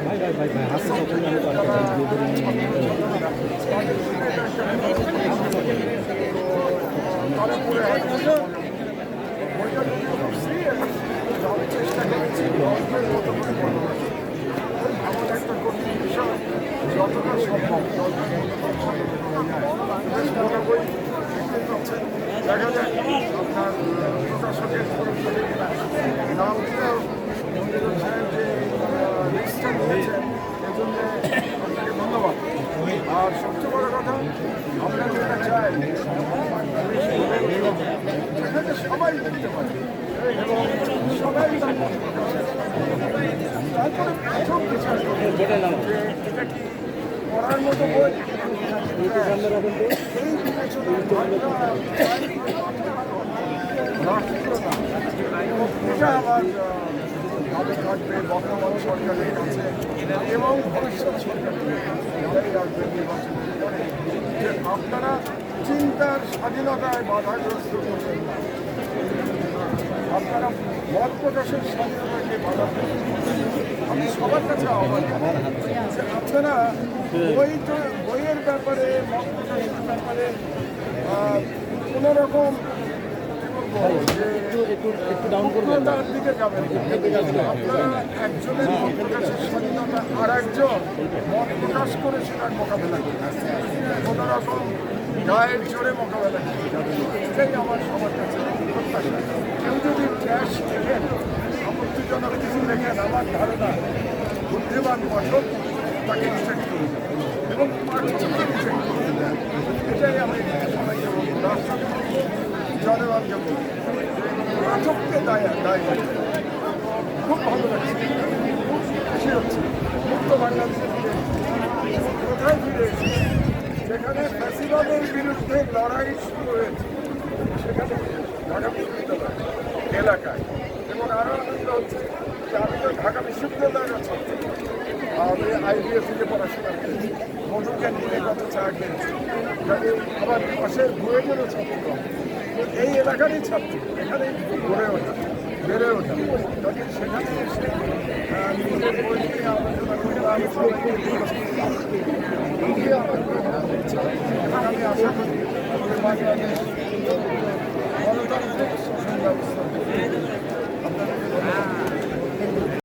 ভাই ভাই ভাই ভাই হাতে সবাই দেখতে পারে এবং সবাই তারপরে প্রথম বিচার এবং ভবিষ্যৎ সরকারের যে আপনারা চিন্তার স্বাধীনতায় বাধাগ্রস্ত করবেন না। আপনারা মত প্রকাশের স্বাধীনতাকে বাধা আমি সবার কাছে আহ্বান আপনারা বই বইয়ের ব্যাপারে মত প্রকাশের ব্যাপারে কোনো রকম উগ্রতার দিকে যাবেন। আপনারা একজনের মত প্রকাশের স্বাধীনতা আর একজন মত প্রকাশ করে সেটার মোকাবেলা করবেন কোনো রকম গায়ের জোরে মোকাবেলা করতে যাবেন না। এটাই আমার সবার কাছে প্রত্যাশা কেউ যদি ক্যাশ লেখেন আপত্তিজনক কিছু লেখেন আমার ধারণা বুদ্ধিমান পাঠক তাকে করে এবং পাঠককে। এটাই আমি সবাইকে বলব বলব পাঠককে দায় দায় খুব ভালো লাগছে খুব খুশি হচ্ছে মুক্ত বাংলাদেশে কোথায় ফিরে এসেছি যেখানে ফ্যাসিবাদের বিরুদ্ধে লড়াই শুরু হয়েছে সেখানে এলাকায় এবং আরও আনন্দ হচ্ছে যে আমি তো ঢাকা বিশ্ববিদ্যালয়ের ছাত্র আমি আইবিএস থেকে পড়াশোনা করেছি। মধু ক্যান্টিনে কত চা খেয়েছি আবার পাশের বুয়েটেরও ছাত্র। এই এলাকারই ছাত্র। এখানেই গড়ে ওঠা বেড়ে ওঠা কাজে সেখানে এসে নিজের বই নিয়ে আলোচনা করলাম আমার আমি আশা করি বাংলাদেশ